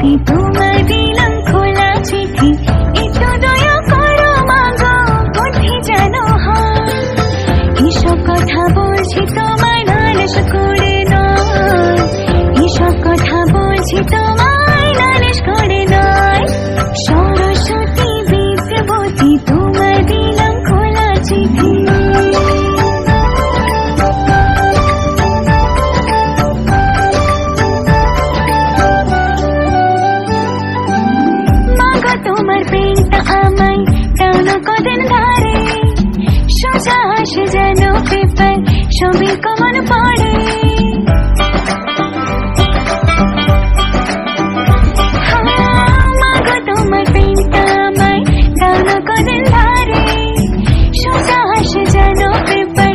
people. happy birthday.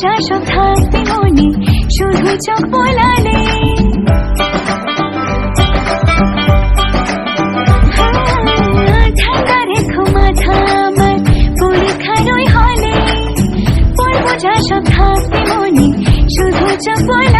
শাসক থাকবে মনে শুধু চোখ বোলালে। ঢাকা রেখো মাথা আমার পরীক্ষার ওই হলে পড়ব যা সব থাকবে মনে শুধু চোখ বোলালে